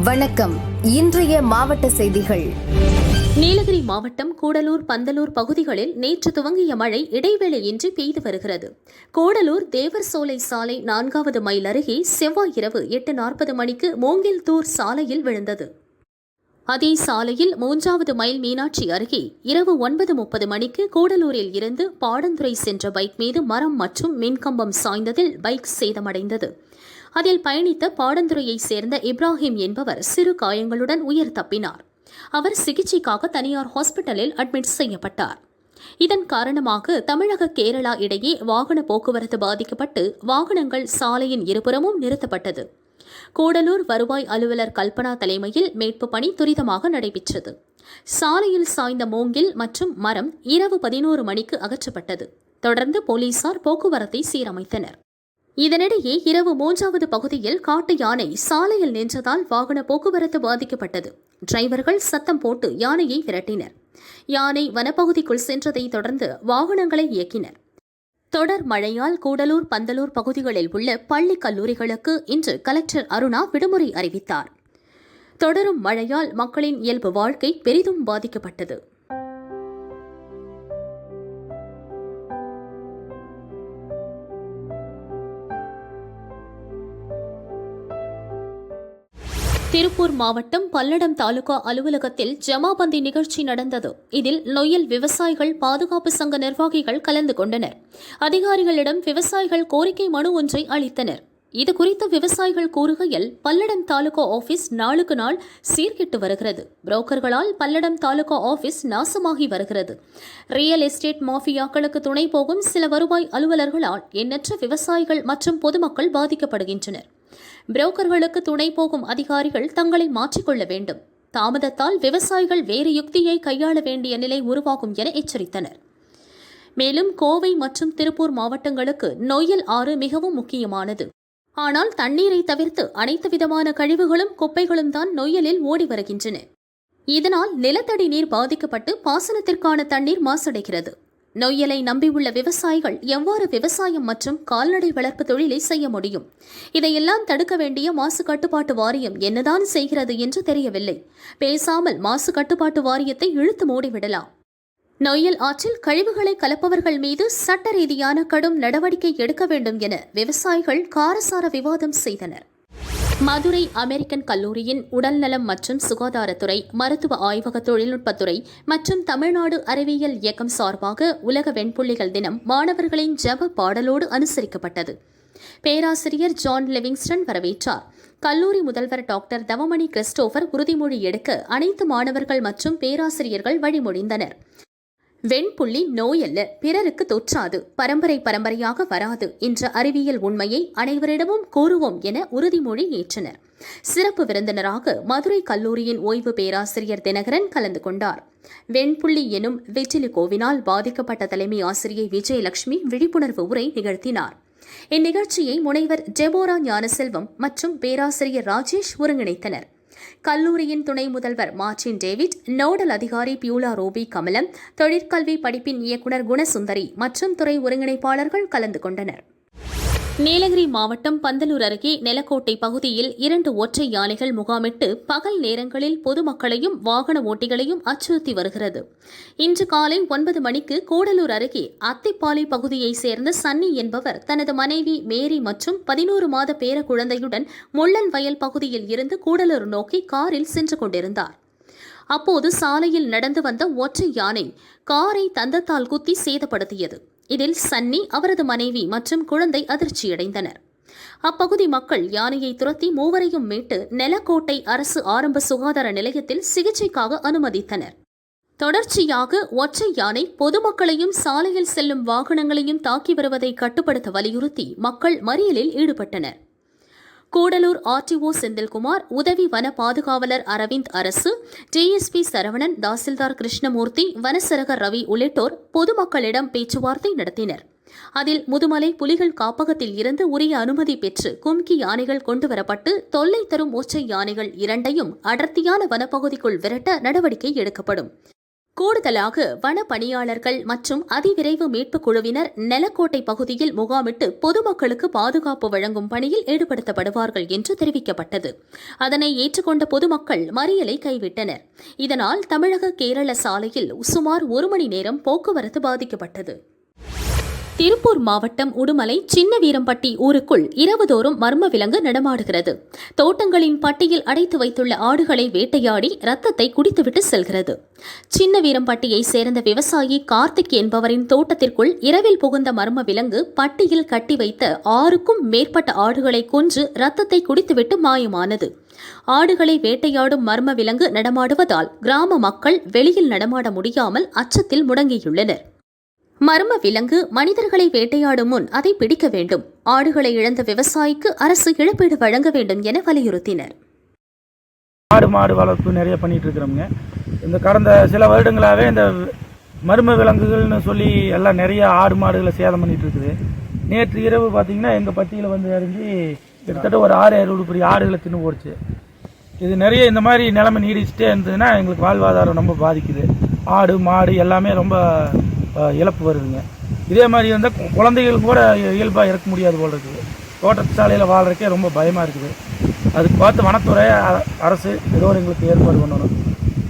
வணக்கம். இன்றைய மாவட்ட செய்திகள். நீலகிரி மாவட்டம் கூடலூர் பந்தலூர் பகுதிகளில் நேற்று துவங்கிய மழை இடைவேளையின்றி பெய்து வருகிறது. கூடலூர் தேவர் சோலை சாலை நான்காவது மைல் அருகே செவ்வாய் இரவு எட்டு நாற்பது மணிக்கு மூங்கில்தூர் சாலையில் விழுந்தது. அதே சாலையில் மூன்றாவது மைல் மீனாட்சி அருகே இரவு ஒன்பது முப்பது மணிக்கு கூடலூரில் இருந்து பாடந்துறை சென்ற பைக் மீது மரம் மற்றும் மின்கம்பம் சாய்ந்ததில் பைக் சேதமடைந்தது. அதில் பயணித்த பாடந்துறையைச் சேர்ந்த இப்ராஹிம் என்பவர் சிறு காயங்களுடன் உயிர் தப்பினார். அவர் சிகிச்சைக்காக தனியார் ஹாஸ்பிட்டலில் அட்மிட் செய்யப்பட்டார். இதன் காரணமாக தமிழக கேரளா இடையே வாகன போக்குவரத்து பாதிக்கப்பட்டு வாகனங்கள் சாலையின் இருபுறமும் நிறுத்தப்பட்டது. கூடலூர் வருவாய் அலுவலர் கல்பனா தலைமையில் மீட்பு பணி துரிதமாக நடைபெற்றது. சாலையில் சாய்ந்த மூங்கில் மற்றும் மரம் இரவு பதினோரு மணிக்கு அகற்றப்பட்டது. தொடர்ந்து போலீசார் போக்குவரத்தை சீரமைத்தனர். இதனிடையே இரவு மூன்றாவது பகுதியில் காட்டு யானை சாலையில் நின்றதால் வாகன போக்குவரத்து பாதிக்கப்பட்டது. டிரைவர்கள் சத்தம் போட்டு யானையை விரட்டினர். யானை வனப்பகுதிக்குள் சென்றதை தொடர்ந்து வாகனங்களை இயக்கினர். தொடர் மழையால் கூடலூர் பந்தலூர் பகுதிகளில் உள்ள பள்ளி கல்லூரிகளுக்கு இன்று கலெக்டர் அருணா விடுமுறை அறிவித்தார். தொடரும் மழையால் மக்களின் இயல்பு வாழ்க்கை பெரிதும் பாதிக்கப்பட்டது. திருப்பூர் மாவட்டம் பல்லடம் தாலுகா அலுவலகத்தில் ஜமாபந்தி நிகழ்ச்சி நடந்தது. இதில் நொய்யல் விவசாயிகள் பாதுகாப்பு சங்க நிர்வாகிகள் கலந்து கொண்டனர். அதிகாரிகளிடம் விவசாயிகள் கோரிக்கை மனு ஒன்றை அளித்தனர். இது குறித்து விவசாயிகள் கூறுகையில் பல்லடம் தாலுகா ஆபீஸ் நாளுக்கு நாள் சீர்கெட்டு வருகிறது. புரோக்கர்களால் பல்லடம் தாலுகா ஆபீஸ் நாசமாகி வருகிறது. ரியல் எஸ்டேட் மாஃபியாக்களுக்கு துணை போகும் சில வருவாய் அலுவலர்களால் எண்ணற்ற விவசாயிகள் மற்றும் பொதுமக்கள் பாதிக்கப்படுகின்றனர். புரோக்கர்களுக்கு துணை போகும் அதிகாரிகள் தங்களை மாற்றிக்கொள்ள வேண்டும். தாமதத்தால் விவசாயிகள் வேறு யுக்தியை கையாள வேண்டிய நிலை உருவாகும் என எச்சரித்தனர். மேலும் கோவை மற்றும் திருப்பூர் மாவட்டங்களுக்கு நொய்யல் ஆறு மிகவும் முக்கியமானது. ஆனால் தண்ணீரை தவிர்த்து அனைத்து விதமான கழிவுகளும் குப்பைகளும் தான் நொய்யலில் ஓடி வருகின்றன. இதனால் நிலத்தடி நீர் பாதிக்கப்பட்டு பாசனத்திற்கான தண்ணீர் மாசடைகிறது. நொய்யலை நம்பியுள்ள விவசாயிகள் எவ்வாறு விவசாயம் மற்றும் கால்நடை வளர்ப்பு தொழிலை செய்ய முடியும்? இதையெல்லாம் தடுக்க வேண்டிய மாசு கட்டுப்பாட்டு வாரியம் என்னதான் செய்கிறது என்று தெரியவில்லை. பேசாமல் மாசு கட்டுப்பாட்டு வாரியத்தை இழுத்து மூடிவிடலாம். நொய்யல் ஆற்றில் கழிவுகளை கலப்பவர்கள் மீது சட்ட ரீதியான கடும் நடவடிக்கை எடுக்க வேண்டும் என விவசாயிகள் காரசார விவாதம் செய்தனர். மதுரை அமெரிக்கன் கல்லூரியின் உடல்நலம் மற்றும் சுகாதாரத்துறை மருத்துவ ஆய்வக தொழில்நுட்பத்துறை மற்றும் தமிழ்நாடு அறிவியல் இயக்கம் சார்பாக உலக வெண்புள்ளிகள் தினம் மாணவர்களின் ஜப பாடலோடு அனுசரிக்கப்பட்டது. பேராசிரியர் ஜான் லிவிங்ஸ்டன் வரவேற்றார். கல்லூரி முதல்வர் டாக்டர் தவமணி கிறிஸ்டோபர் உறுதிமொழி எடுக்க அனைத்து மாணவர்கள் மற்றும் பேராசிரியர்கள் வழிமொழிந்தனர். வெண்புள்ளி நோயல்ல பிறருக்கு தொற்றாது பரம்பரை பரம்பரையாக வராது என்ற அறிவியல் உண்மையை அனைவரிடமும் கூறுவோம் என உறுதிமொழி ஏற்றனர். சிறப்பு விருந்தினராக மதுரை கல்லூரியின் ஓய்வு பேராசிரியர் தினகரன் கலந்து கொண்டார். வெண்புள்ளி எனும் வெற்றிலிகோவினால் பாதிக்கப்பட்ட தலைமை ஆசிரியை விஜயலட்சுமி விழிப்புணர்வு உரை நிகழ்த்தினார். இந்நிகழ்ச்சியை முனைவர் ஜெபோரா ஞானசெல்வம் மற்றும் பேராசிரியர் ராஜேஷ் ஒருங்கிணைத்தனர். கல்லூரியின் துணை முதல்வர் மார்டின் டேவிட் நோடல் அதிகாரி பியூலா ரோபி கமலம் தொழிற்கல்வி படிப்பின் இயக்குநர் குணசுந்தரி மற்றும் துறை ஒருங்கிணைப்பாளர்கள் கலந்து கொண்டனர். நீலகிரி மாவட்டம் பந்தலூர் அருகே நிலக்கோட்டை பகுதியில் இரண்டு ஒற்றை யானைகள் முகாமிட்டு பகல் நேரங்களில் பொதுமக்களையும் வாகன ஓட்டிகளையும் அச்சுறுத்தி வருகிறது. இன்று காலை ஒன்பது மணிக்கு கூடலூர் அருகே அத்திப்பாலை பகுதியைச் சேர்ந்த சன்னி என்பவர் தனது மனைவி மேரி மற்றும் பதினோரு மாத பேர குழந்தையுடன் முள்ளன் வயல் பகுதியில் இருந்து கூடலூர் நோக்கி காரில் சென்று கொண்டிருந்தார். அப்போது சாலையில் நடந்து வந்த ஒற்றை யானை காரை தந்தத்தால் குத்தி சேதப்படுத்தியது. இதில் சன்னி அவரது மனைவி மற்றும் குழந்தை அதிர்ச்சியடைந்தனர். அப்பகுதி மக்கள் யானையை துரத்தி மூவரையும் மீட்டு நெலக்கோட்டை அரசு ஆரம்ப சுகாதார நிலையத்தில் சிகிச்சைக்காக அனுமதித்தனர். தொடர்ச்சியாக ஒற்றை யானை பொதுமக்களையும் சாலையில் செல்லும் வாகனங்களையும் தாக்கி வருவதை கட்டுப்படுத்த வலியுறுத்தி மக்கள் மறியலில் ஈடுபட்டனர். கூடலூர் ஆர்டிஓ செந்தில்குமார் உதவி வன பாதுகாவலர் அரவிந்த் அரசு டிஎஸ்பி சரவணன் தாசில்தார் கிருஷ்ணமூர்த்தி வனசரகர் ரவி உள்ளிட்டோர் பொதுமக்களிடம் பேச்சுவார்த்தை நடத்தினர். அதில் முதுமலை புலிகள் காப்பகத்தில் இருந்து உரிய அனுமதி பெற்று கும்கி யானைகள் கொண்டுவரப்பட்டு தொல்லை தரும் ஒற்றை யானைகள் இரண்டையும் அடர்த்தியான வனப்பகுதிக்குள் விரட்ட நடவடிக்கை எடுக்கப்படும். கூடுதலாக வன பணியாளர்கள் மற்றும் அதிவிரைவு மீட்புக் குழுவினர் நெலக்கோட்டை பகுதியில் முகாமிட்டு பொதுமக்களுக்கு பாதுகாப்பு வழங்கும் பணியில் ஈடுபடுத்தப்படுவார்கள் என்று தெரிவிக்கப்பட்டது. அதனை ஏற்றுக்கொண்ட பொதுமக்கள் மறியலை கைவிட்டனர். இதனால் தமிழக கேரள சாலையில் சுமார் ஒரு மணி நேரம் போக்குவரத்து பாதிக்கப்பட்டது. திருப்பூர் மாவட்டம் உடுமலை சின்ன வீரம்பட்டி ஊருக்குள் இரவுதோறும் மர்ம விலங்கு நடமாடுகிறது. தோட்டங்களின் பட்டியில் அடைத்து வைத்துள்ள ஆடுகளை வேட்டையாடி ரத்தத்தை குடித்துவிட்டு செல்கிறது. சின்ன வீரம்பட்டியை சேர்ந்த விவசாயி கார்த்திக் என்பவரின் தோட்டத்திற்குள் இரவில் புகுந்த மர்ம விலங்கு பட்டியில் கட்டி வைத்த ஆறுக்கும் மேற்பட்ட ஆடுகளை கொன்று ரத்தத்தை குடித்துவிட்டு மாயமானது. ஆடுகளை வேட்டையாடும் மர்ம விலங்கு நடமாடுவதால் கிராம மக்கள் வெளியில் நடமாட முடியாமல் அச்சத்தில் முடங்கியுள்ளனர். மர்ம விலங்கு மனிதர்களை வேட்டையாடும் முன் அதை பிடிக்க வேண்டும். ஆடுகளை இழந்த விவசாயிக்கு அரசு இழப்பீடு வழங்க வேண்டும் என வலியுறுத்தினர். ஆடு மாடு வளர்ப்பு நிறைய பண்ணிட்டு இருக்கிறோம்ங்க. இந்த கடந்த சில வருடங்களாகவே இந்த மர்ம விலங்குகள்னு சொல்லி எல்லாம் நிறைய ஆடு மாடுகளை சேதம் பண்ணிட்டு இருக்குது. நேற்று இரவு பார்த்தீங்கன்னா எங்கள் பட்டியில் வந்து இறங்கி கிட்டத்தட்ட ஒரு ஆறு அறுபது பெரிய ஆடுகளை தின்னு போடுச்சு இது நிறைய இந்த மாதிரி நிலைமை நீடிச்சுட்டே இருந்ததுன்னா எங்களுக்கு வாழ்வாதாரம் ரொம்ப பாதிக்குது. ஆடு மாடு எல்லாமே ரொம்ப இழப்பு வருதுங்க. இதே மாதிரி இருந்தால் குழந்தைகள் கூட இயல்பாக இறக்க முடியாது போல் இருக்குது. தோட்டத்து சாலையில் வாழ்கிறக்கே ரொம்ப பயமாக இருக்குது. அதுக்கு பார்த்து வனத்துறை அ- அரசு ஏதோ எங்களுக்கு ஏற்பாடு பண்ணணும்.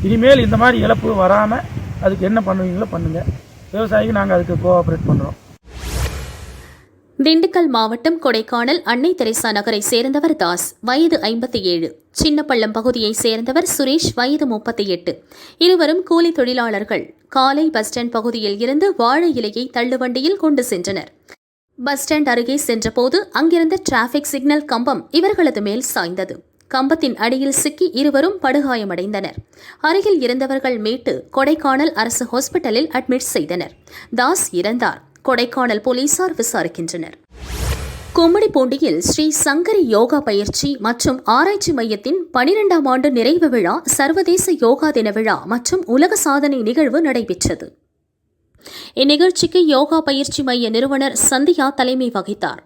இனிமேல் இந்த மாதிரி இழப்பு வராமல் அதுக்கு என்ன பண்ணுவீங்களோ பண்ணுங்கள் விவசாயிக்கு நாங்கள் அதுக்கு கோஆப்ரேட் பண்ணுறோம் திண்டுக்கல் மாவட்டம் கொடைக்கானல் அன்னை தெரேசா நகரை சேர்ந்தவர் தாஸ். வயது ஐம்பத்தி ஏழு சின்னப்பள்ளம் பகுதியை சேர்ந்தவர் சுரேஷ் வயது முப்பத்தி எட்டு இருவரும் கூலி தொழிலாளர்கள். காலை பஸ் ஸ்டாண்ட் பகுதியில் இருந்து வாழை இலையை தள்ளுவண்டியில் கொண்டு சென்றனர். பஸ் ஸ்டாண்ட் அருகே சென்றபோது அங்கிருந்த டிராஃபிக் சிக்னல் கம்பம் இவர்களது மேல் சாய்ந்தது. கம்பத்தின் அடியில் சிக்கி இருவரும் படுகாயமடைந்தனர். அருகில் இருந்தவர்கள் மீட்டு கொடைக்கானல் அரசு ஹாஸ்பிட்டலில் அட்மிட் செய்தனர். தாஸ் இறந்தார். கொடைக்கானல் போலீசார் விசாரிக்கின்றனர். கும்மிடிப்பூண்டியில் ஸ்ரீ சங்கரி யோகா பயிற்சி மற்றும் ஆராய்ச்சி மையத்தின் பனிரெண்டாம் ஆண்டு நிறைவு விழா சர்வதேச யோகா தின விழா மற்றும் உலக சாதனை நிகழ்வு நடைபெற்றது. இந்நிகழ்ச்சிக்கு யோகா பயிற்சி மைய நிறுவனர் சந்தியா தலைமை வகித்தார்.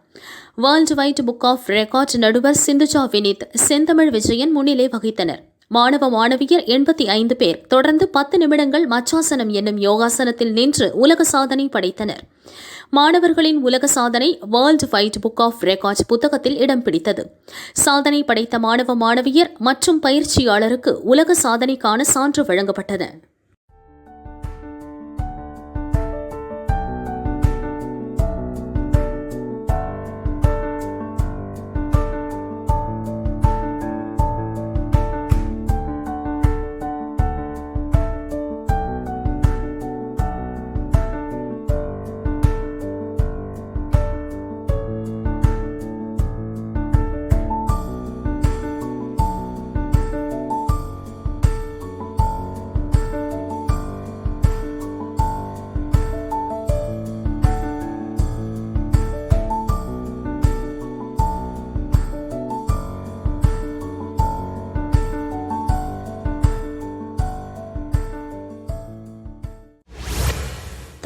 World wide book of record நடுவர் சிந்துஜா வினித் செந்தமிழ் விஜயன் முன்னிலை வகித்தனர். மாணவ மாணவியர் எண்பத்தி ஐந்து பேர் தொடர்ந்து பத்து நிமிடங்கள் மச்சாசனம் என்னும் யோகாசனத்தில் நின்று உலக சாதனை படைத்தனர். மாணவர்களின் உலக சாதனை world wide book of records புத்தகத்தில் இடம் பிடித்தது. சாதனை படைத்த மாணவ மாணவியர் மற்றும் பயிற்சியாளருக்கு உலக சாதனைக்கான சான்று வழங்கப்பட்டது.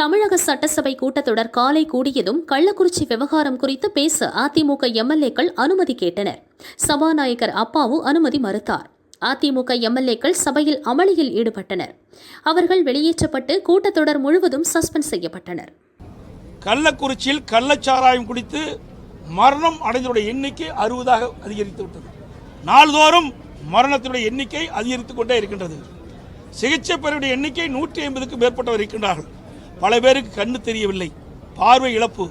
தமிழக சட்டசபை கூட்டத்தொடர் காலை கூடியதும் கள்ளக்குறிச்சி விவகாரம் குறித்து பேச அதிமுக எம்எல்ஏக்கள் அனுமதி கேட்டனர். சபாநாயகர் அப்பாவு அனுமதி மறுத்தார். அதிமுக எம்எல்ஏக்கள் சபையில் அமளியில் ஈடுபட்டனர். அவர்கள் வெளியேற்றப்பட்டு கூட்டத்தொடர் முழுவதும் சஸ்பெண்ட் செய்யப்பட்டனர். கள்ளக்குறிச்சியில் கள்ளச்சாராயம் குடித்து மரணம் அடைந்தவருடைய எண்ணிக்கை அறுபதாக அதிகரித்து விட்டது. நாள்தோறும் மரணத்தினுடைய எண்ணிக்கை அதிகரித்துக் கொண்டே இருக்கின்றது. சிகிச்சை பெறவுடைய எண்ணிக்கை நூற்றி ஐம்பதுக்கு மேற்பட்டவர் இருக்கின்றார்கள். பல பேருக்கு கண்ணு தெரியவில்லை பார்வை இழப்பு.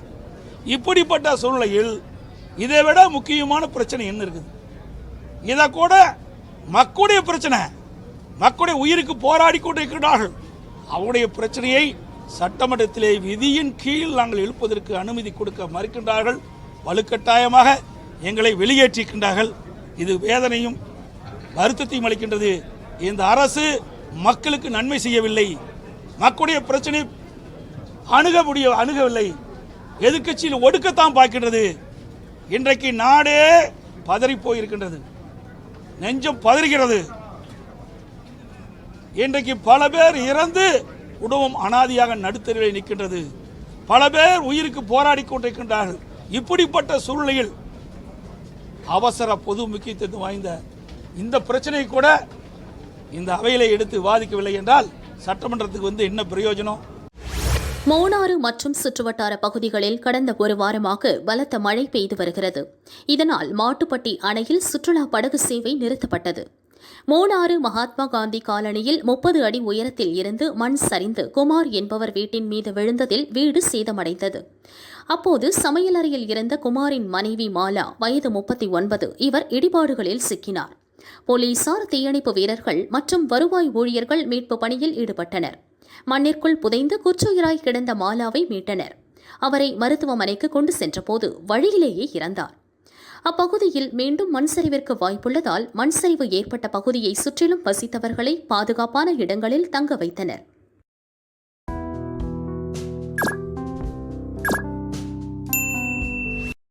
இப்படிப்பட்ட சூழ்நிலையில் இதை விட முக்கியமான பிரச்சனை என்ன இருக்குது? இதை கூட மக்களுடைய பிரச்சனை. மக்களுடைய உயிருக்கு போராடி கொண்டிருக்கிறார்கள். அவருடைய பிரச்சனையை சட்டமன்றத்திலே விதியின் கீழ் நாங்கள் எழுப்பதற்கு அனுமதி கொடுக்க மறுக்கின்றார்கள். வலுக்கட்டாயமாக எங்களை வெளியேற்றிருக்கின்றார்கள் இது வேதனையும் வருத்தத்தையும் அளிக்கின்றது. இந்த அரசு மக்களுக்கு நன்மை செய்யவில்லை. மக்களுடைய பிரச்சனை அணுக முடிய அணுகவில்லை. எதிர்கட்சியில் ஒடுக்கத்தான் பார்க்கின்றது. இன்றைக்கு நாடே பதறி போயிருக்கின்றது. நெஞ்சம் பதறுகிறது. இன்றைக்கு பல பேர் இறந்து குடும்பம் அனாதியாக நடுத்தருவில் நிற்கின்றது. பல பேர் உயிருக்கு போராடி கொண்டிருக்கின்றார்கள். இப்படிப்பட்ட சூழ்நிலையில் அவசர பொது முக்கியத்துவம் வாய்ந்த இந்த பிரச்சனை கூட இந்த அவையில் எடுத்து வாதிக்கவில்லை என்றால் சட்டமன்றத்துக்கு வந்து என்ன பிரயோஜனம்? மூணாறு மற்றும் சுற்றுவட்டார பகுதிகளில் கடந்த ஒரு வாரமாக பலத்த மழை பெய்து வருகிறது. இதனால் மாட்டுப்பட்டி அணையில் சுற்றுலா படகு சேவை நிறுத்தப்பட்டது. மூணாறு மகாத்மா காந்தி காலனியில் முப்பது அடி உயரத்தில் இருந்து மண் சரிந்து குமார் என்பவர் வீட்டின் மீது விழுந்ததில் வீடு சேதமடைந்தது. அப்போது சமையலறையில் இருந்த குமாரின் மனைவி மாலா வயது முப்பத்தி ஒன்பது இவர் இடிபாடுகளில் சிக்கினார். போலீசார் தீயணைப்பு வீரர்கள் மற்றும் வருவாய் ஊழியர்கள் மீட்பு பணியில் ஈடுபட்டனர். மண்ணிற்குள் புதைந்து குற்றுயிராய் கிடந்த மாலாவை மீட்டனர். அவரை மருத்துவமனைக்கு கொண்டு சென்றபோது வழியிலேயே இறந்தார். அப்பகுதியில் மீண்டும் மண் சரிவிற்கு வாய்ப்புள்ளதால் மண் சரிவு ஏற்பட்ட பகுதியை சுற்றிலும் வசித்தவர்களை பாதுகாப்பான இடங்களில் தங்க வைத்தனர்.